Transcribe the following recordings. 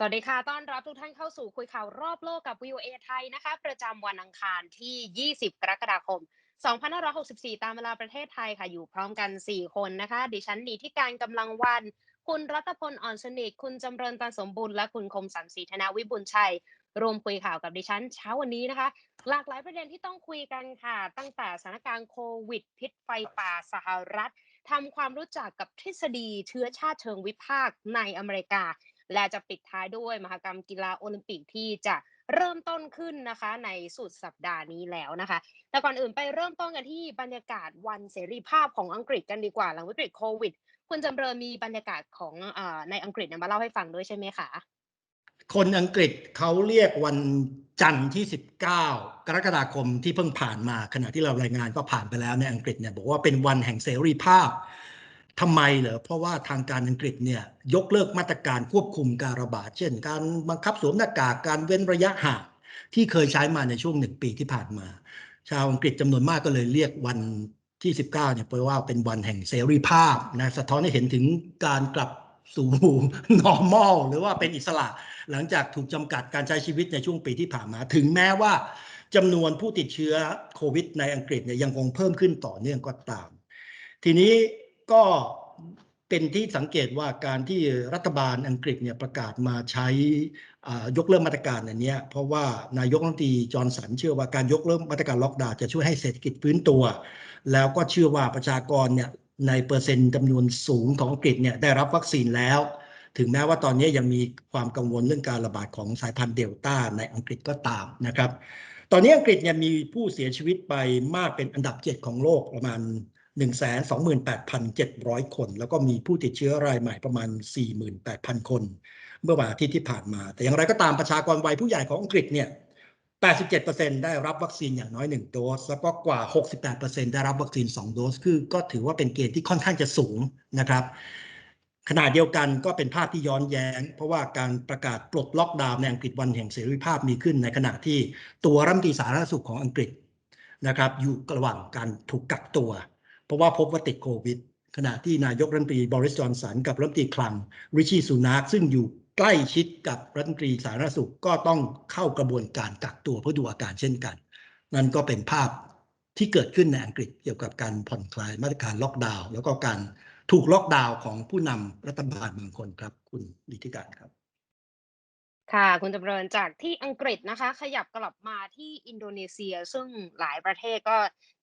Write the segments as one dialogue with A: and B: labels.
A: สวัสดีค่ะ ต้อนรับทุกท่านเข้าสู่คุยข่าวรอบโลกกับ VOA ไทยนะคะ ประจำวันอังคารที่ 20 กรกฎาคม 2564 ตามเวลาประเทศไทยค่ะ อยู่พร้อมกัน 4 คนนะคะ ดิฉันนีที่การกำลังวัน คุณรัตพล อ่อนสนิท คุณจำเริญตันสมบูรณ์ และคุณคมสันต์ศรีธนาวิบุญชัย รวมคุยข่าวกับดิฉันเช้าวันนี้นะคะ หลากหลายประเด็นที่ต้องคุยกันค่ะ ตั้งแต่สถานการณ์โควิด พิษไฟป่าสหรัฐทำความรู้จักกับทฤษฎีเชื้อชาติเชิงวิพากษ์ในอเมริกา และจะปิดท้ายด้วยมหกรรมกีฬาโอลิมปิกที่จะเริ่มต้นขึ้นนะคะในสุดสัปดาห์นี้แล้วนะคะ แต่ก่อนอื่นไปเริ่มต้นกันที่บรรยากาศวันเสรีภาพของอังกฤษกันดีกว่าหลังวิกฤตโควิด คุณจำเริญมีบรรยากาศของอในอังกฤษมาเล่าให้ฟังด้วยใช่ไหมคะ
B: คนอังกฤษเขาเรียกวันจันทร์ที่ 19 กรกฎาคมที่เพิ่งผ่านมาขณะที่เรารายงานก็ผ่านไปแล้วในอังกฤษเนี่ยบอกว่าเป็นวันแห่งเสรีภาพ ทำไมเหรอเพราะว่าทางการอังกฤษเนี่ยยกเลิกมาตรการควบคุมการระบาด เช่น การบังคับสวมหน้ากากการเว้นระยะห่างที่เคยใช้มาในช่วงหนึ่งปีที่ผ่านมา ชาวอังกฤษจำนวนมากก็เลยเรียกวันที่ 19เนี่ยแปว่าเป็นวันแห่งเสรีภาพนะสะท้อนให้เห็นถึงการกลับสู่ normal หรือว่าเป็นอิสระ หลังจากถูกจำกัดการใช้ชีวิตในช่วงปีที่ผ่านมา ถึงแม้ว่าจำนวนผู้ติดเชื้อโควิดในอังกฤษเนี่ยยังคงเพิ่มขึ้นต่อเนื่องก็ตาม ทีนี้ ก็เป็นที่สังเกตว่าการที่รัฐบาลอังกฤษเนี่ยประกาศมาใช้ยกเลิกมาตรการอันนี้เพราะว่านายกรัฐมนตรีจอร์นสันเชื่อว่าการยกเลิกมาตรการล็อกดาวน์จะช่วยให้เศรษฐกิจฟื้นตัว แล้วก็เชื่อว่าประชากรเนี่ยในเปอร์เซ็นต์จำนวนสูงของอังกฤษเนี่ยได้รับวัคซีนแล้ว ถึงแม้ว่าตอนนี้ยังมีความกังวลเรื่องการระบาดของสายพันธุ์เดลต้าในอังกฤษก็ตามนะครับ ตอนนี้อังกฤษเนี่ยมีผู้เสียชีวิตไปมากเป็นอันดับ 7 ของโลกประมาณ 128,700 คน แล้วก็มีผู้ติดเชื้อรายใหม่ประมาณ 48,000 คน เมื่อวันอาทิตย์ที่ผ่านมา แต่อย่างไรก็ตามประชากรวัยผู้ใหญ่ของอังกฤษเนี่ย 87%ได้รับวัคซีนอย่างน้อย 1 โดส แล้วก็กว่า 68%ได้รับวัคซีน 2 โดส คือก็ถือว่าเป็นเกณฑ์ที่ค่อนข้างจะสูงนะครับขณะเดียวกันก็เป็นภาพที่ย้อนแย้ง เพราะว่าการประกาศปลดล็อกดาวน์ในอังกฤษวันแห่งเสรีภาพมีขึ้น ในขณะที่ตัวรัฐมนตรีสาธารณสุขของอังกฤษนะครับอยู่ระหว่างการถูกกักตัว เพราะว่าพบว่าติดโควิด ขณะที่นายกรัฐมนตรีบริสจอนสันกับรัฐมนตรีคลังริชี่สุนักซึ่งอยู่ใกล้ชิดกับรัฐมนตรีสาธารณสุขก็ต้องเข้ากระบวนการกักตัวเพื่อดูอาการเช่นกัน นั่นก็เป็นภาพที่เกิดขึ้นในอังกฤษเกี่ยวกับการผ่อนคลายมาตรการล็อกดาวน์แล้วก็การถูกล็อกดาวน์ของผู้นำรัฐบาลบางคนครับ คุณดิธิการครับ
A: ค่ะ คุณจำเริญจากที่อังกฤษนะคะ ขยับกลับมาที่อินโดนีเซีย ซึ่งหลายประเทศก็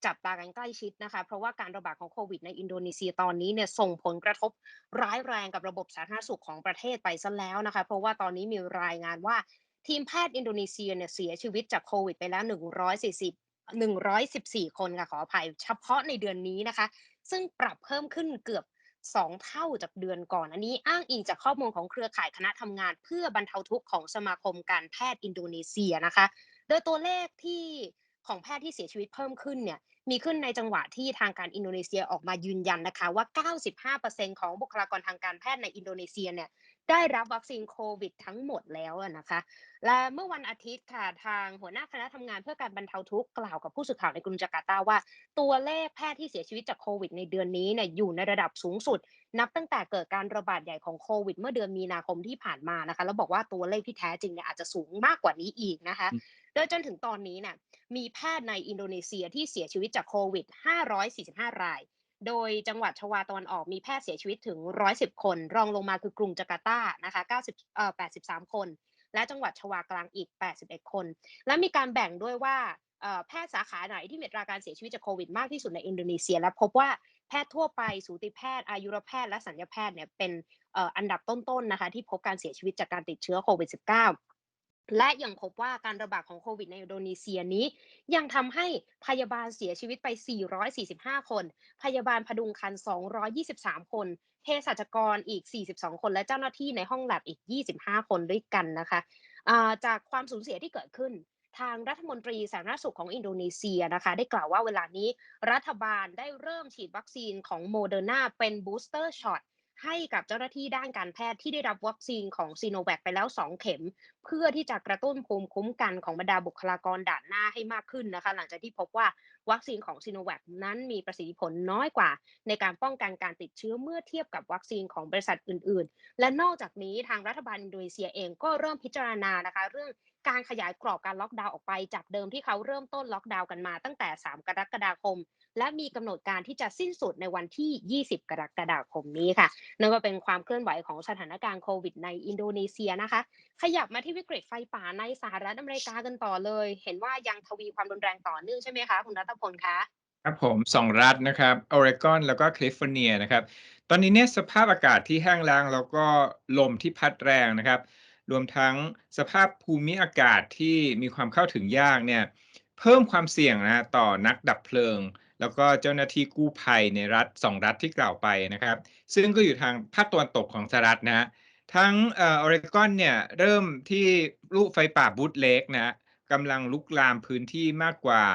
A: จับตากันใกล้ชิดนะคะ เพราะว่าการระบาดของโควิดในอินโดนีเซียตอนนี้เนี่ยส่งผลกระทบร้ายแรงกับระบบสาธารณสุขของประเทศไปซะแล้วนะคะ เพราะว่าตอนนี้มีรายงานว่าทีมแพทย์อินโดนีเซียเนี่ยเสียชีวิตจากโควิดไปแล้ว 140 114 คนค่ะขออภัยเฉพาะในเดือนนี้นะคะ ซึ่งปรับเพิ่มขึ้นเกือบ 2 เท่าจากเดือนก่อน อันนี้อ้างอิงจากข้อมูลของเครือข่ายคณะทำงาน เพื่อบรรเทาทุกข์ของสมาคมการแพทย์อินโดนีเซียนะคะ โดยตัวเลขที่ของแพทย์ที่เสียชีวิตเพิ่มขึ้นเนี่ยมีขึ้นในจังหวะที่ทางการอินโดนีเซียออกมายืนยันนะคะว่า 95%ของบุคลากรทางการแพทย์ในอินโดนีเซียเนี่ย ได้รับวัคซีนโควิดทั้งหมดแล้วนะคะ และเมื่อวันอาทิตย์ค่ะทางหัวหน้าคณะทำงานเพื่อการบรรเทาทุกข์กล่าวกับผู้สื่อข่าวในกรุงจาการ์ตาว่า ตัวเลขแพทย์ที่เสียชีวิตจากโควิดในเดือนนี้เนี่ยอยู่ในระดับสูงสุด นับตั้งแต่เกิดการระบาดใหญ่ของโควิด เมื่อเดือนมีนาคมที่ผ่านมานะคะ แล้วบอกว่าตัวเลขที่แท้จริงเนี่ยอาจจะสูงมากกว่านี้อีกนะคะโดยจนถึงตอนนี้เนี่ยมีแพทย์ในอินโดนีเซียที่เสียชีวิตจากโควิด 545 ราย โดยจังหวัดชวาตะวันออกมีแพทย์เสียชีวิตถึง 110 คน รองลงมาคือกรุงจาการ์ตานะคะ90เอ่อ83 คน และจังหวัดชวากลางอีก 81 คน และมีการแบ่งด้วยว่าแพทย์สาขาไหนที่มีอัตราการเสียชีวิตจากโควิดมากที่สุดในอินโดนีเซีย และพบว่าแพทย์ทั่วไปสูติแพทย์ อายุรแพทย์และสัญญาแพทย์เนี่ยเป็นอันดับต้นๆนะคะที่พบการเสียชีวิตจากการติดเชื้อโควิด -19 และยังพบว่าการระบาดของโควิดในอินโดนีเซียนี้ ยังทำให้พยาบาลเสียชีวิตไป 445 คน พยาบาลพดุงครรภ์223 คน เภสัชกรอีก 42 คน และเจ้าหน้าที่ในห้องแลบอีก 25 คนด้วยกันนะคะจากความสูญเสียที่เกิดขึ้น ทางรัฐมนตรีสาธารณสุขของอินโดนีเซียนะคะ ได้กล่าวว่าเวลานี้รัฐบาลได้เริ่มฉีดวัคซีนของโมเดอร์นาเป็นบูสเตอร์ช็อต ให้กับเจ้าหน้าที่ด้านการแพทย์ที่ได้รับวัคซีนของซีโนแวคไปแล้ว 2 เข็ม เพื่อที่จะกระตุ้นภูมิคุ้มกันของบรรดาบุคลากรด่านหน้าให้มากขึ้นนะคะ หลังจากที่พบว่าวัคซีนของซีโนแวคนั้นมีประสิทธิผลน้อยกว่า ในการป้องกันการติดเชื้อเมื่อเทียบกับวัคซีนของบริษัทอื่น ๆ และนอกจากนี้ทางรัฐบาลอินโดนีเซียเองก็เริ่มพิจารณานะคะ เรื่อง การขยายกรอบการล็อกดาวน์ออกไปจากเดิมที่เขาเริ่มต้นล็อกดาวน์กันมาตั้งแต่ 3 กรกฎาคม และมีกำหนดการที่จะสิ้นสุดในวันที่ 20 กรกฎาคมนี้ค่ะ นั่นก็เป็นความเคลื่อนไหวของสถานการณ์โควิดในอินโดนีเซียนะคะ ขยับมาที่วิกฤตไฟป่าในสหรัฐอเมริกากันต่อเลย เห็นว่ายังทวีความรุนแรงต่อเนื่องใช่ไหมคะคุณรัตพลคะ
C: ครับผมสองรัฐนะครับออริกอนแล้วก็แคลิฟอร์เนียนะครับ ตอนนี้เนี่ยสภาพอากาศที่แห้งแล้งแล้วก็ลมที่พัดแรงนะครับ รวมทั้งสภาพภูมิอากาศที่มีความเข้าถึงยากเนี่ยเพิ่มความเสี่ยงนะต่อนักดับเพลิง แล้วก็เจ้าหน้าที่กู้ภัยในรัฐสองรัฐที่กล่าวไปนะครับ ซึ่งก็อยู่ทางภาคตะวันตกของสหรัฐนะทั้งออริกอนเนี่ยเริ่มที่ลูกไฟป่าบูตเลกนะกำลังลุกลามพื้นที่มากกว่า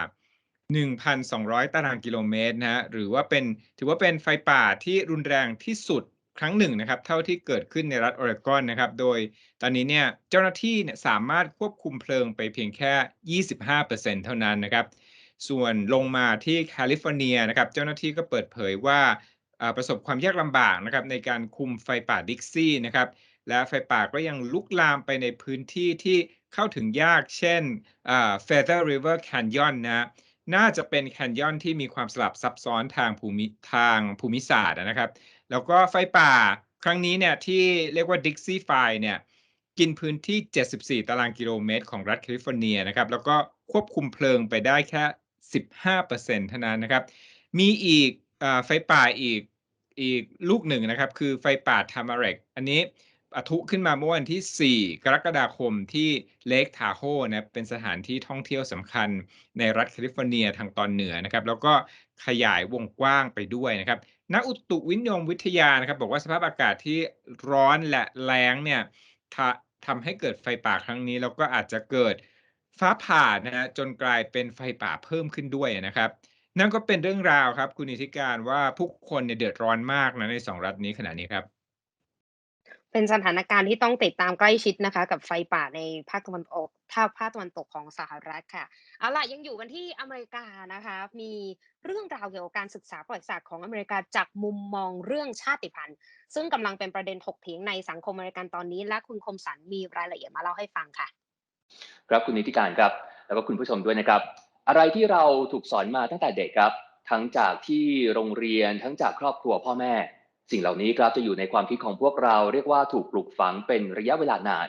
C: 1,200 ตารางกิโลเมตรนะฮะหรือว่าเป็นถือว่าเป็นไฟป่าที่รุนแรงที่สุด ครั้งหนึ่งนะครับ เท่าที่เกิดขึ้นในรัฐออริกอนนะครับ โดยตอนนี้เนี่ยเจ้าหน้าที่เนี่ยสามารถควบคุมเพลิงไปเพียงแค่ 25%เท่านั้นนะครับ ส่วนลงมาที่แคลิฟอร์เนียนะครับ เจ้าหน้าที่ก็เปิดเผยว่าประสบความยากลำบากนะครับในการคุมไฟป่าดิกซี่นะครับ และไฟป่าก็ยังลุกลามไปในพื้นที่ที่เข้าถึงยากเช่นอ่า Feather River Canyon นะน่าจะเป็นแคนยอนที่มีความสลับซับซ้อนทางภูมิทางภูมิศาสตร์นะครับ แล้วก็ไฟป่าครั้งนี้เนี่ยที่เรียกว่า Dixie Fire เนี่ยกินพื้นที่ 74 ตารางกิโลเมตร ของรัฐแคลิฟอร์เนียนะครับ แล้วก็ควบคุมเพลิงไปได้แค่ 15%เท่านั้นนะครับ มีอีกอไฟป่าอีกอีกลูกหนึ่งนะครับ คือไฟป่าทามาเรกอันนี้ ปะทุขึ้นมาเมื่อวันที่ 4 กรกฎาคมที่เลกทาโฮนะเป็นสถานที่ท่องเที่ยวสำคัญในรัฐแคลิฟอร์เนียทางตอนเหนือนะครับ แล้วก็ขยายวงกว้างไปด้วยนะครับนักอุตุวิทยมวิทยานะครับ บอกว่าสภาพอากาศที่ร้อนและแล้งเนี่ยทะทำให้เกิดไฟป่าครั้งนี้ แล้วก็อาจจะเกิดฟ้าผ่านะฮะจนกลายเป็นไฟป่าเพิ่มขึ้นด้วยนะครับนั่นก็เป็นเรื่องราวครับ คุณนิติการว่าผู้คนเนี่ยเดือดร้อนมากนะในสองรัฐนี้ขณะนี้ครับ
A: เป็นสถานการณ์ที่ต้องติดตามใกล้ชิดนะคะ กับไฟป่าในภาคตะวันออกภาคภาคตะวันตกของสหรัฐค่ะเอาล่ะยังอยู่กันที่อเมริกานะคะ มีเรื่องราวเกี่ยวกับการศึกษาประวัติศาสตร์ของอเมริกาจากมุมมองเรื่องชาติพันธุ์ ซึ่งกำลังเป็นประเด็นถกเถียงในสังคมอเมริกันตอนนี้ และคุณคมสันมีรายละเอียดมาเล่าให้ฟังค่ะ
D: ครับคุณนิติการครับ แล้วก็คุณผู้ชมด้วยนะครับ อะไรที่เราถูกสอนมาตั้งแต่เด็กครับ ทั้งจากที่โรงเรียนทั้งจากครอบครัวพ่อแม่ สิ่งเหล่านี้ครับจะอยู่ในความคิดของพวกเราเรียกว่าถูกปลูกฝังเป็นระยะเวลานาน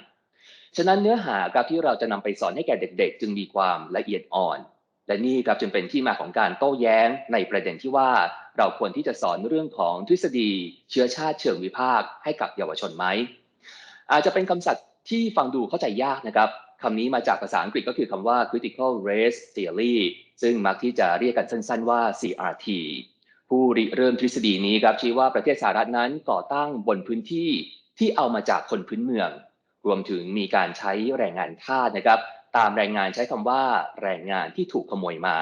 D: ฉะนั้นเนื้อหาครับที่เราจะนำไปสอนให้แก่เด็ก ๆ จึงมีความละเอียดอ่อน และนี่ครับจึงเป็นที่มาของการโต้แย้งในประเด็นที่ว่าเราควรที่จะสอนเรื่องของทฤษฎี เชื้อชาติเชิงวิพากษ์ให้กับเยาวชนไหม อาจจะเป็นคำศัพท์ที่ฟังดูเข้าใจยากนะครับคำนี้มาจากภาษาอังกฤษก็คือคำว่า critical race theory ซึ่งมักที่จะเรียกกันสั้นๆว่า CRT ผู้ริเริ่มทฤษฎีนี้ครับชี้ว่าประเทศสหรัฐนั้นก่อตั้งบนพื้นที่ที่เอามาจากคนพื้นเมือง รวมถึงมีการใช้แรงงานทาสนะครับ ตามแรงงานใช้คำว่าแรงงานที่ถูกขโมยมา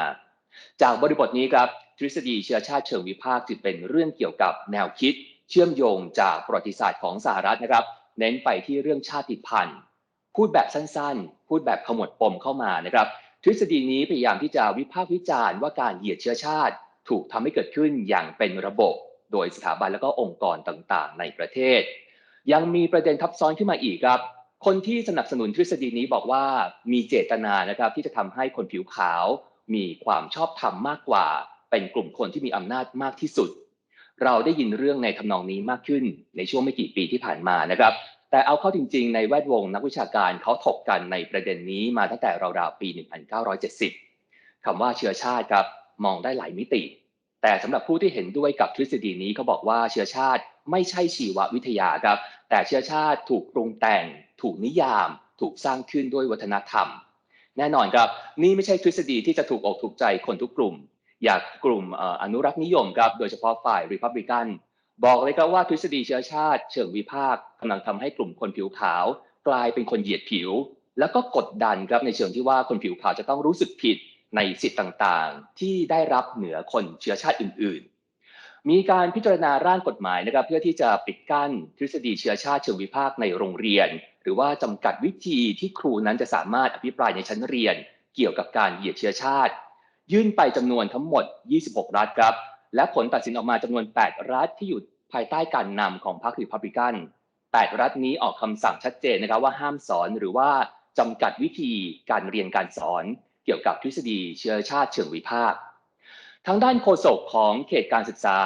D: จากบริบทนี้ครับทฤษฎีเชื้อชาติเชิงวิพากษ์จึงเป็นเรื่องเกี่ยวกับแนวคิด เชื่อมโยงจากประวัติศาสตร์ของสหรัฐนะครับ เน้นไปที่เรื่องชาติพันธุ์ พูดแบบสั้นๆ พูดแบบขมวดปมเข้ามานะครับ ทฤษฎีนี้พยายามที่จะวิพากษ์วิจารณ์ว่าการเหยียดเชื้อชาติ ถูกทำให้เกิดขึ้นอย่างเป็นระบบ โดยสถาบันและก็องค์กรต่างๆ ในประเทศ ยังมีประเด็นทับซ้อนขึ้นมาอีกครับ คนที่สนับสนุนทฤษฎีนี้บอกว่ามีเจตนานะครับที่จะทำให้คนผิวขาว มีความชอบธรรมมากกว่า เป็นกลุ่มคนที่มีอำนาจมากที่สุด เราได้ยินเรื่องในทำนองนี้มากขึ้นในช่วงไม่กี่ปีที่ผ่านมานะครับแต่เอาเข้าจริงๆ ในแวดวงนักวิชาการเขาถกกันในประเด็นนี้มาตั้งแต่ราวๆ ปี 1970 คำว่าเชื้อชาติครับ มองได้หลายมิติ แต่สำหรับผู้ที่เห็นด้วยกับทฤษฎีนี้เขาบอกว่าเชื้อชาติไม่ใช่ชีววิทยาครับ แต่เชื้อชาติถูกปรุงแต่ง ถูกนิยาม ถูกสร้างขึ้นด้วยวัฒนธรรม แน่นอนครับนี่ไม่ใช่ทฤษฎีที่จะถูกอกถูกใจคนทุกกลุ่ม อยากกลุ่มอนุรักษ์นิยมครับโดยเฉพาะฝ่ายริพับลิกันบอกเลยครับว่าทฤษฎีเชื้อชาติ เชิงวิพากษ์กำลังทำให้กลุ่มคนผิวขาว กลายเป็นคนเหยียดผิว แล้วก็กดดันครับในเชิงที่ว่าคนผิวขาวจะต้องรู้สึกผิด ในสิทธิ์ต่างๆ ที่ได้รับเหนือคนเชื้อชาติอื่น ๆ มีการพิจารณาร่างกฎหมายนะครับเพื่อที่จะปิดกั้นทฤษฎีเชื้อชาติเชิงวิพากษ์ในโรงเรียน หรือว่าจำกัดวิธีที่ครูนั้นจะสามารถอภิปรายในชั้นเรียน เกี่ยวกับการเหยียดเชื้อชาติ ยื่นไปจำนวนทั้งหมด 26 รัฐครับ และผลตัดสินออกมาจำนวน 8 รัฐที่อยู่ภายใต้การนำของพรรครีพับลิกัน8 รัฐนี้ออกคำสั่งชัดเจนนะครับว่าห้ามสอนหรือว่าจำกัดวิธีการเรียนการสอน กี่ยวกับทฤษฎีเชื้อชาติเชิงวิพากษ์ทางด้านโฆษกของเขตการศึกษา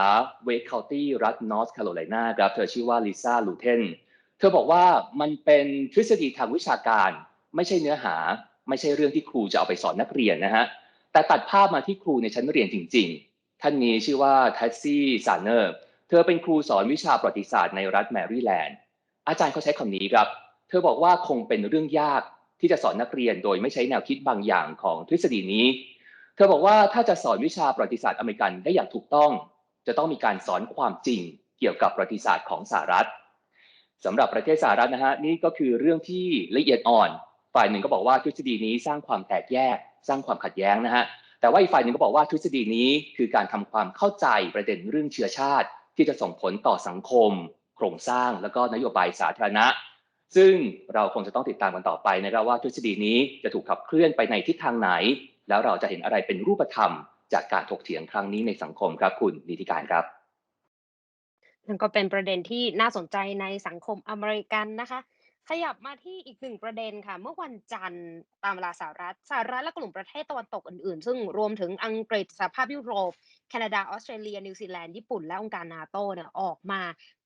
D: เวกคาน์ตี้รัฐนอร์ทแคโรไลนาครับเธอชื่อว่าลิซ่าลูเทนเธอบอกว่ามันเป็นทฤษฎีทางวิชาการ ไม่ใช่เนื้อหา ไม่ใช่เรื่องที่ครูจะเอาไปสอนนักเรียนนะฮะแต่ตัดภาพมาที่ครูในชั้นเรียนจริง ๆ ท่านนี้ชื่อว่าแทสซี่ซานเนอร์เธอเป็นครูสอนวิชาประวัติศาสตร์ในรัฐแมริแลนด์อาจารย์เขาใช้คำนี้ครับ เธอบอกว่าคงเป็นเรื่องยาก ที่จะสอนนักเรียนโดยไม่ใช้แนวคิดบางอย่างของทฤษฎีนี้ เธอบอกว่าถ้าจะสอนวิชาประวัติศาสตร์อเมริกันได้อย่างถูกต้อง จะต้องมีการสอนความจริงเกี่ยวกับประวัติศาสตร์ของสหรัฐสำหรับประเทศสหรัฐนะฮะนี่ก็คือเรื่องที่ละเอียดอ่อน ฝ่ายหนึ่งก็บอกว่าทฤษฎีนี้สร้างความแตกแยก สร้างความขัดแย้งนะฮะแต่ว่าอีกฝ่ายหนึ่งก็บอกว่าทฤษฎีนี้คือการทำความเข้าใจประเด็นเรื่องเชื้อชาติ ที่จะส่งผลต่อสังคม โครงสร้าง แล้วก็นโยบายสาธารณะ ซึ่งเราคงจะต้องติดตามกันต่อไปนะครับว่าทฤษฎีนี้จะถูกขับเคลื่อนไปในทิศทางไหน แล้วเราจะเห็นอะไรเป็นรูปธรรม จากการถกเถียงครั้งนี้ในสังคมครับคุณนิติการครับ
A: นั่นก็เป็นประเด็นที่น่าสนใจในสังคมอเมริกันนะคะ ขยับมาที่อีกหนึ่งประเด็นค่ะ เมื่อวันจันทร์ตามเวลาสหรัฐสหรัฐและกลุ่มประเทศตะวันตกอื่นๆ ซึ่งรวมถึงอังกฤษสหภาพยุโรป แคนาดา ออสเตรเลีย นิวซีแลนด์ ญี่ปุ่น และองค์การนาโตเนี่ยออกมา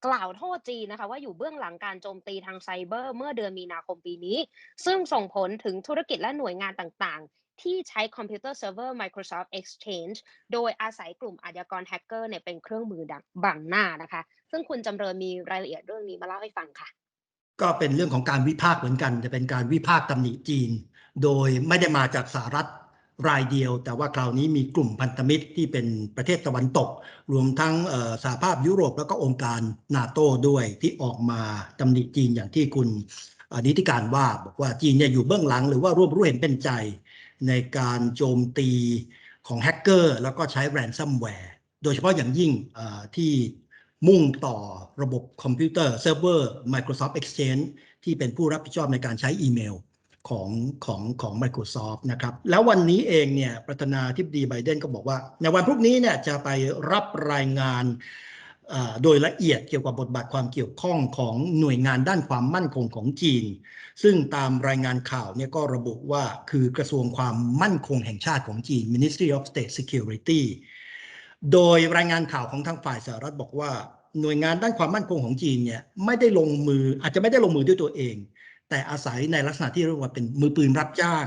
A: กล่าวโทษจีนนะคะ ว่าอยู่เบื้องหลังการโจมตีทางไซเบอร์ เมื่อเดือนมีนาคมปีนี้ ซึ่งส่งผลถึงธุรกิจและหน่วยงานต่างๆ ที่ใช้คอมพิวเตอร์เซิร์ฟเวอร์ Microsoft Exchange โดยอาศัยกลุ่มอาชญากรแฮกเกอร์เนี่ยเป็นเครื่องมือดังบังหน้านะคะ ซึ่งคุณจำเริญมีรายละเอียดเรื่องนี้มาเล่าให้ฟังค่ะ
B: ก็เป็นเรื่องของการวิพากษ์เหมือนกัน จะเป็นการวิพากษ์ตำหนิจีน โดยไม่ได้มาจากสหรัฐรายเดียว แต่ว่าคราวนี้มีกลุ่มพันธมิตรที่เป็นประเทศตะวันตก รวมทั้งสหภาพยุโรปแล้วก็องค์การนาโต้ด้วยที่ออกมาตำหนิจีนอย่างที่คุณนิติการว่าบอกว่าจีนเนี่ยอยู่เบื้องหลัง หรือว่าร่วมรู้เห็นเป็นใจในการโจมตีของแฮกเกอร์ แล้วก็ใช้แรนซัมแวร์ โดยเฉพาะอย่างยิ่งที่ มุ่งต่อระบบคอมพิวเตอร์เซิร์ฟเวอร์ Microsoft Exchange ที่เป็นผู้รับผิดชอบในการใช้อีเมลของของของ Microsoft นะครับ แล้ววันนี้เองเนี่ยประธานาธิบดีไบเดนก็บอกว่า ในวันพรุ่งนี้เนี่ยจะไปรับรายงานโดยละเอียดเกี่ยวกับบทบาทความเกี่ยวข้องของหน่วยงานด้านความมั่นคงของจีน ซึ่งตามรายงานข่าวเนี่ยก็ระบุว่าคือกระทรวงความมั่นคงแห่งชาติของจีน Ministry of State Security โดยรายงานข่าวของทางฝ่ายสหรัฐบอกว่า หน่วยงานด้านความมั่นคงของจีนเนี่ยไม่ได้ลงมืออาจจะไม่ได้ลงมือด้วยตัวเอง แต่อาศัยในลักษณะที่เรียกว่าเป็นมือปืนรับจ้าง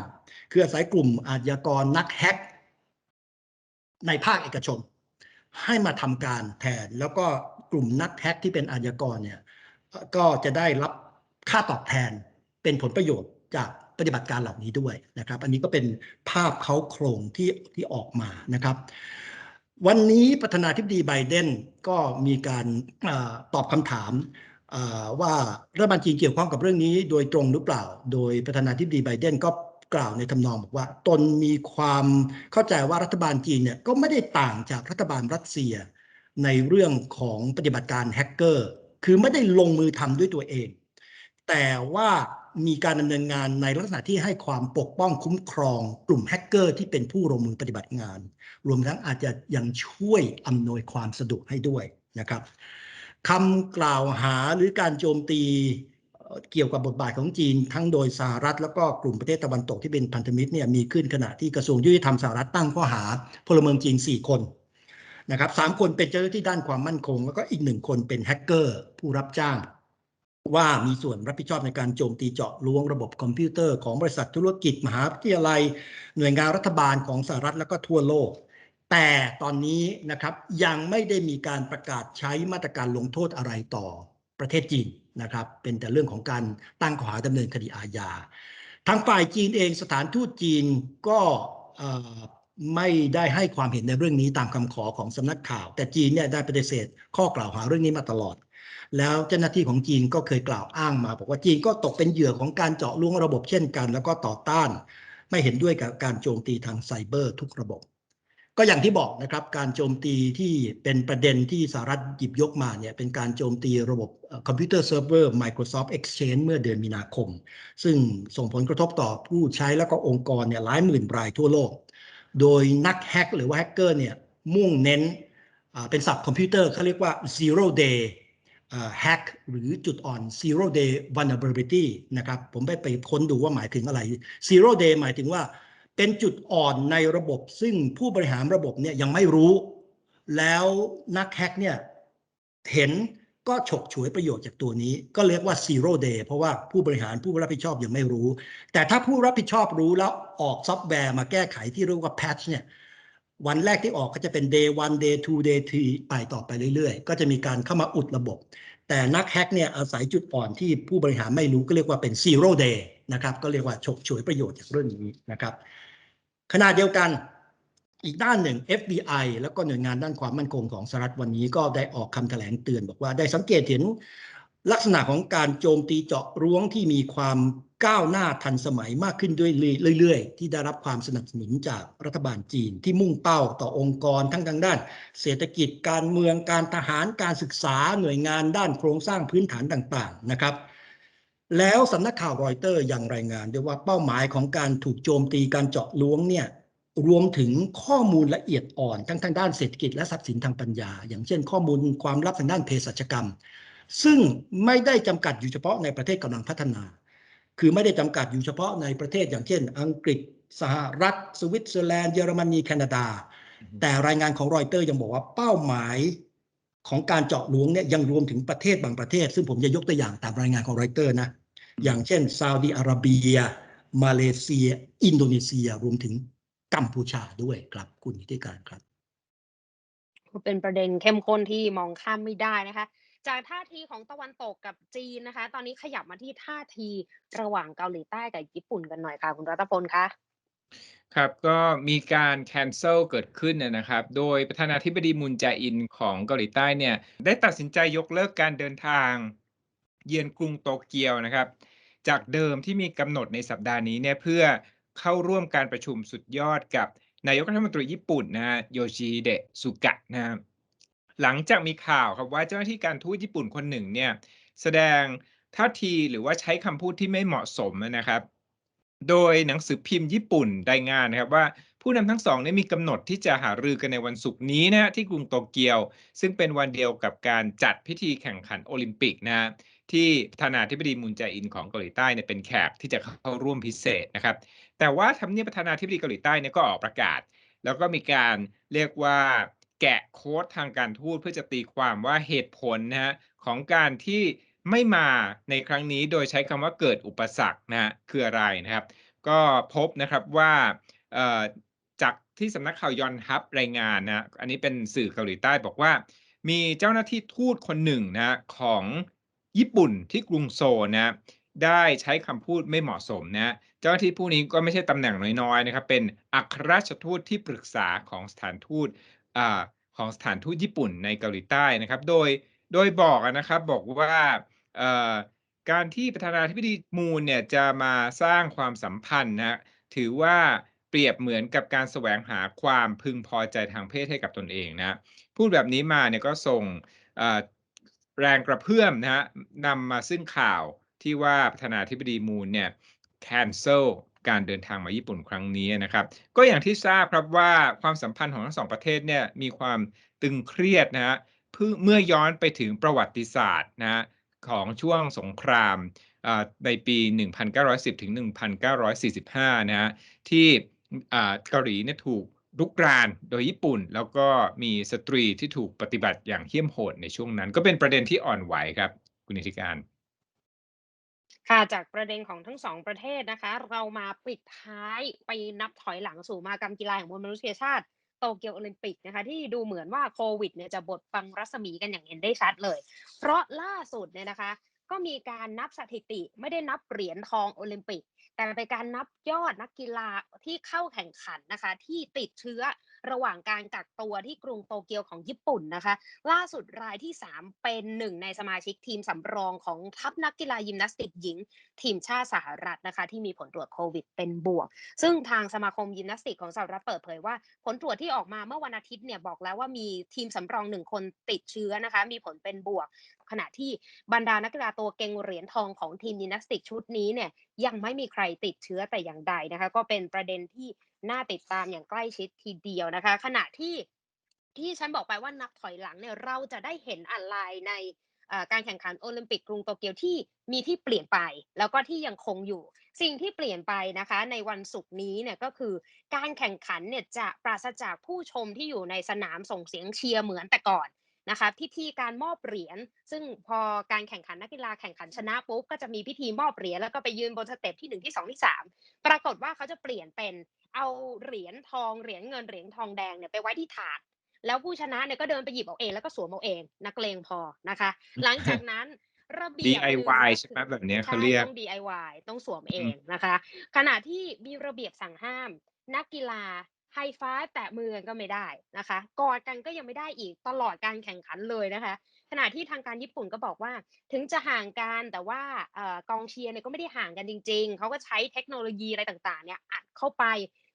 B: คืออาศัยกลุ่มอาชญากรนักแฮกในภาคเอกชน ให้มาทำการแทน แล้วก็กลุ่มนักแฮกที่เป็นอาชญากรเนี่ยก็จะได้รับค่าตอบแทนเป็นผลประโยชน์จากปฏิบัติการเหล่านี้ด้วยนะครับ อันนี้ก็เป็นภาพเขาโครงที่ที่ออกมานะครับ วันนี้ประธานาธิบดีไบเดนก็มีการอตอบคำถามว่ารัฐบาลจีนเกี่ยวข้องกับเรื่องนี้โดยตรงหรือเปล่า โดยประธานาธิบดีไบเดนก็กล่าวในทำนองบอกว่า ตนมีความเข้าใจว่ารัฐบาลจีนเนี่ยก็ไม่ได้ต่างจากรัฐบาลรัสเซีย ในเรื่องของปฏิบัติการแฮกเกอร์ คือไม่ได้ลงมือทำด้วยตัวเอง แต่ว่า มีการดำเนินงานในลักษณะที่ให้ความปกป้องคุ้มครอง กลุ่มแฮกเกอร์ที่เป็นผู้ลงมือปฏิบัติงาน รวมทั้งอาจจะยังช่วยอำนวยความสะดวกให้ด้วยนะครับคำกล่าวหาหรือการโจมตีเกี่ยวกับบทบาทของจีน ทั้งโดยสหรัฐ แล้วก็กลุ่มประเทศตะวันตกที่เป็นพันธมิตรเนี่ยมีขึ้นขณะที่กระทรวงยุติธรรมสหรัฐตั้งข้อหาพลเมืองจีน 4 คนนะครับสามคนเป็นเจ้าหน้าที่ด้านความมั่นคง แล้วก็อีกหนึ่งคนเป็นแฮกเกอร์ผู้รับจ้าง ว่ามีส่วนรับผิดชอบในการโจมตีเจาะล้วงระบบคอมพิวเตอร์ของบริษัทธุรกิจมหาวิทยาลัย หน่วยงานรัฐบาลของสหรัฐแล้วก็ทั่วโลก แต่ตอนนี้นะครับยังไม่ได้มีการประกาศใช้มาตรการลงโทษอะไรต่อประเทศจีนนะครับ เป็นแต่เรื่องของการตั้งข้อหาดำเนินคดีอาญาทางฝ่ายจีนเองสถานทูตจีนก็ไม่ได้ให้ความเห็นในเรื่องนี้ตามคำขอของสำนักข่าว แต่จีนเนี่ยได้ปฏิเสธข้อกล่าวหาเรื่องนี้มาตลอด แล้วเจ้าหน้าที่ของจีนก็เคยกล่าวอ้างมา บอกว่าจีนก็ตกเป็นเหยื่อของการเจาะล้วงระบบเช่นกัน แล้วก็ต่อต้าน ไม่เห็นด้วยกับการโจมตีทางไซเบอร์ทุกระบบ ก็อย่างที่บอกนะครับ การโจมตีที่เป็นประเด็นที่สหรัฐหยิบยกมาเนี่ยเป็นการโจมตีระบบคอมพิวเตอร์เซิร์ฟเวอร์ Microsoft Exchange เมื่อเดือนมีนาคม ซึ่งส่งผลกระทบต่อผู้ใช้แล้วก็องค์กรเนี่ยหลายหมื่นรายทั่วโลก โดยนักแฮกหรือว่าแฮกเกอร์เนี่ยมุ่งเน้นเป็นศัพท์คอมพิวเตอร์เขาเรียกว่า zero day อ่า hack หรือจุดอ่อน zero day vulnerability นะครับผมไปไปค้นดูว่าหมายถึงอะไร zero day หมายถึงว่า เป็นจุดอ่อนในระบบ ซึ่งผู้บริหารระบบเนี่ยยังไม่รู้ แล้วนักแฮกเนี่ยเห็นก็ฉกฉวยประโยชน์จากตัวนี้ ก็เรียกว่า zero day เพราะว่าผู้บริหารผู้รับผิดชอบยังไม่รู้ แต่ถ้าผู้รับผิดชอบรู้แล้วออกซอฟต์แวร์มาแก้ไขที่เรียกว่า patch เนี่ย วันแรกที่ออกก็จะเป็น day one day two day three ไปต่อไปเรื่อยๆ ก็จะมีการเข้ามาอุดระบบ แต่นักแฮกเนี่ยอาศัยจุดอ่อนที่ผู้บริหารไม่รู้ก็เรียกว่าเป็น zero day นะครับก็เรียกว่าฉกฉวยประโยชน์จากเรื่องนี้นะครับขณะเดียวกันอีกด้านหนึ่ง FBI แล้วก็หน่วยงานด้านความมั่นคงของสหรัฐวันนี้ก็ได้ออกคำแถลงเตือนบอกว่าได้สังเกตเห็น ลักษณะของการโจมตีเจาะร้วงที่มีความก้าวหน้าทันสมัยมากขึ้นด้วยเรื่อยๆ ที่ได้รับความสนับสนุนจากรัฐบาลจีน ที่มุ่งเป้าต่อองค์กรทั้งทางด้าน เศรษฐกิจการเมืองการทหารการศึกษาหน่วยงานด้านโครงสร้างพื้นฐานต่างๆนะครับ แล้วสำนักข่าวรอยเตอร์ยังรายงานด้วยว่าเป้าหมายของการถูกโจมตีการเจาะล้วงเนี่ยรวมถึงข้อมูลละเอียดอ่อนทั้งทางด้านเศรษฐกิจและทรัพย์สินทางปัญญา อย่างเช่นข้อมูลความลับทางด้านเภสัชกรรม ซึ่งไม่ได้จำกัดอยู่เฉพาะในประเทศกำลังพัฒนา คือไม่ได้จำกัดอยู่เฉพาะในประเทศอย่างเช่น อังกฤษสหรัฐ สวิตเซอร์แลนด์เยอรมนีแคนาดา แต่รายงานของรอยเตอร์ยังบอกว่าเป้าหมายของการเจาะล้วงเนี่ยยังรวมถึงประเทศบางประเทศ ซึ่งผมจะยกตัวอย่างตามรายงานของรอยเตอร์นะอย่างเช่นซาอุดีอาระเบีย มาเลเซีย อินโดนีเซียรวมถึงกัมพูชาด้วยครับคุณนิติการครับ
A: เป็นประเด็นเข้มข้นที่มองข้ามไม่ได้นะคะ จากท่าทีของตะวันตกกับจีนนะคะ ตอนนี้ขยับมาที่ท่าทีระหว่างเกาหลีใต้กับญี่ปุ่นกันหน่อยค่ะคุณรัตพลคะ
C: ครับก็มีการ cancel เกิดขึ้นนะครับ โดยประธานาธิบดีมุนแจอินของเกาหลีใต้เนี่ยได้ตัดสินใจยกเลิกการเดินทาง เยือนกรุงโตเกียวนะครับ จากเดิมที่มีกำหนดในสัปดาห์นี้เนี่ยเพื่อเข้าร่วมการประชุมสุดยอดกับนายกรัฐมนตรีญี่ปุ่นนะฮะโยชิเดะสุกะนะครับ หลังจากมีข่าวครับว่าเจ้าหน้าที่การทูตญี่ปุ่นคนหนึ่งเนี่ยแสดงท่าทีหรือว่าใช้คำพูดที่ไม่เหมาะสมนะครับ โดยหนังสือพิมพ์ญี่ปุ่นรายงานนะครับว่าผู้นำทั้งสองได้มีกำหนดที่จะหารือกันในวันศุกร์นี้นะที่กรุงโตเกียว ซึ่งเป็นวันเดียวกับการจัดพิธีแข่งขันโอลิมปิกนะที่ประธานาธิบดีมุนแจอินของเกาหลีใต้เนี่ยเป็นแขกที่จะเข้าร่วมพิเศษนะครับ แต่ว่าทำเนียบประธานาธิบดีเกาหลีใต้เนี่ยก็ออกประกาศ แล้วก็มีการเรียกว่า แกะโค้ดทางการทูตเพื่อจะตีความว่าเหตุผลนะฮะของการที่ไม่มาในครั้งนี้โดยใช้คำว่าเกิดอุปสรรคนะฮะคืออะไรนะครับ ก็พบนะครับว่าจากที่สำนักข่าวยอนฮับรายงานนะอันนี้เป็นสื่อเกาหลีใต้บอกว่า มีเจ้าหน้าที่ทูตคนหนึ่งนะของญี่ปุ่นที่กรุงโซลนะได้ใช้คำพูดไม่เหมาะสมนะเจ้าหน้าที่ผู้นี้ก็ไม่ใช่ตำแหน่งน้อยๆนะครับเป็นอัครราชทูตที่ปรึกษาของสถานทูต อของสถานทูตญี่ปุ่นในเกาหลีใต้นะครับ โดยโดยบอกนะครับบอกว่าการที่ประธานาธิบดีมูนเนี่ยจะมาสร้างความสัมพันธ์นะถือว่าเปรียบเหมือนกับการแสวงหาความพึงพอใจทางเพศให้กับตนเองนะพูดแบบนี้มาเนี่ยก็ส่งแรงกระเพื่อมนะฮะนำมาซึ่งข่าวที่ว่าประธานาธิบดีมูนเนี่ย cancel การเดินทางมาญี่ปุ่นครั้งนี้นะครับ ก็อย่างที่ทราบครับว่าความสัมพันธ์ของทั้งสองประเทศเนี่ยมีความตึงเครียดนะฮะเมื่อย้อนไปถึงประวัติศาสตร์นะของช่วงสงครามในปี 1910 ถึง 1945 นะฮะที่เกาหลีเนี่ยถูกรุกรานโดยญี่ปุ่น แล้วก็มีสตรีที่ถูกปฏิบัติอย่างเหี้ยมโหดในช่วงนั้น ก็เป็นประเด็นที่อ่อนไหวครับ คุณนิติการ
A: ค่ะจากประเด็นของทั้งสองประเทศนะคะ เรามาปิดท้ายไปนับถอยหลังสู่มากรรมกีฬาแห่งมวลมนุษยชาติโตเกียวโอลิมปิกนะคะ ที่ดูเหมือนว่าโควิดเนี่ยจะบดบังรัศมีกันอย่างเห็นได้ชัดเลย เพราะล่าสุดเนี่ยนะคะ ก็มีการนับสถิติไม่ได้นับเหรียญทองโอลิมปิก แต่เป็นการนับยอดนักกีฬาที่เข้าแข่งขันนะคะ ที่ติดเชื้อ ระหว่างการกักตัวที่กรุงโตเกียวของญี่ปุ่นนะคะ ล่าสุดรายที่ 3 เป็นหนึ่งในสมาชิกทีมสำรองของทัพนักกีฬายิมนาสติกหญิง ทีมชาติสหรัฐนะคะที่มีผลตรวจโควิดเป็นบวก ซึ่งทางสมาคมยิมนาสติกของสหรัฐเปิดเผยว่า ผลตรวจที่ออกมาเมื่อวันอาทิตย์เนี่ยบอกแล้วว่ามีทีมสำรองหนึ่งคนติดเชื้อนะคะมีผลเป็นบวก ขณะที่บรรดานักกีฬาตัวเก่งเหรียญทองของทีมยิมนาสติกชุดนี้เนี่ยยังไม่มีใครติดเชื้อแต่อย่างใดนะคะ ก็เป็นประเด็นที่ น่าติดตามอย่างใกล้ชิดทีเดียวนะคะ ขณะที่ที่ฉันบอกไปว่านับถอยหลังเนี่ยเราจะได้เห็นอะไรในการแข่งขันโอลิมปิกกรุงโตเกียวที่มีที่เปลี่ยนไป แล้วก็ที่ยังคงอยู่ สิ่งที่เปลี่ยนไปนะคะ ในวันศุกร์นี้เนี่ยก็คือการแข่งขันเนี่ยจะปราศจากผู้ชมที่อยู่ในสนามส่งเสียงเชียร์เหมือนแต่ก่อนนะคะพิธีการมอบเหรียญซึ่งพอการแข่งขันนักกีฬาแข่งขันชนะปุ๊บก็จะมีพิธีมอบเหรียญแล้วก็ไปยืนบนสเต็ปที่หนึ่งที่สองที่สามปรากฏว่าเขาจะเปลี่ยนเป็น เอาเหรียญทองเหรียญเงินเหรียญทองแดงเนี่ยไปไว้ที่ถาด แล้วผู้ชนะเนี่ยก็เดินไปหยิบเอาเองแล้วก็สวมเอาเอง นักเลงพอนะคะ หลังจากนั้นระเบียบหนึ่ง
C: DIY
A: ก็
C: ใช่ไหม
A: คือ
C: แบบเนี้ยเขา
A: ใช่
C: เรียก
A: ต้อง DIY ต้องสวมเองนะคะ ขณะที่มีระเบียบสั่งห้าม นักกีฬาไฮไฟว์แตะมือกันก็ไม่ได้นะคะ กอดกันก็ยังไม่ได้อีกตลอดการแข่งขันเลยนะคะ ขณะที่ทางการญี่ปุ่นก็บอกว่า ถึงจะห่างกันแต่ว่าเอ่อกองเชียร์เนี่ยก็ไม่ได้ห่างกันจริง ๆเขาก็ใช้เทคโนโลยีอะไรต่างๆ เนี่ยอัดเข้าไป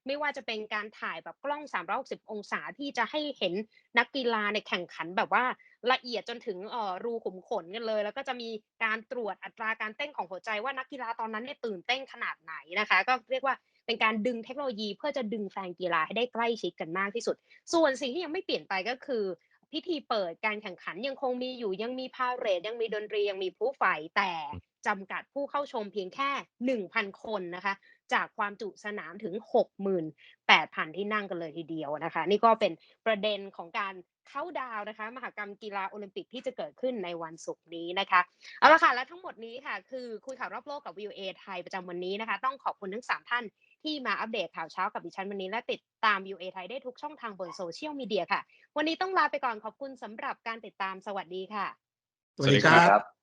A: ไม่ว่าจะเป็นการถ่ายแบบกล้อง 360 องศาที่จะให้เห็นนักกีฬาในแข่งขันแบบว่าละเอียดจนถึงเอ่อรูขุมขนกันเลย แล้วก็จะมีการตรวจอัตราการเต้นของหัวใจว่านักกีฬาตอนนั้นเนี่ยตื่นเต้นขนาดไหนนะคะ ก็เรียกว่าเป็นการดึงเทคโนโลยีเพื่อจะดึงแฟนกีฬาให้ได้ใกล้ชิดกันมากที่สุด ส่วนสิ่งที่ยังไม่เปลี่ยนไปก็คือพิธีเปิดการแข่งขันยังคงมีอยู่ยังมีพาเหรดยังมีดนตรียังมีพลุไฟแต่จำกัดผู้เข้าชมเพียงแค่ 1,000 คนนะคะ จากความจุสนามถึง 68,000 ที่นั่งกันเลยทีเดียวนะคะ นี่ก็เป็นประเด็นของการเข้าดาวนะคะ มหกรรมกีฬาโอลิมปิกที่จะเกิดขึ้นในวันศุกร์นี้นะคะเอาละค่ะและทั้งหมดนี้ค่ะคือคุยข่าวรอบโลกกับ VOA ไทยประจำวันนี้นะคะ ต้องขอบคุณทั้ง 3 ท่านที่มาอัปเดตข่าวเช้ากับดิฉันวันนี้และติดตาม VOA ไทยได้ทุกช่องทางบนโซเชียลมีเดียค่ะ วันนี้ต้องลาไปก่อนขอบคุณสำหรับการติดตามสวัสดีค่ะ
B: สวัสดีครับ
D: ครับ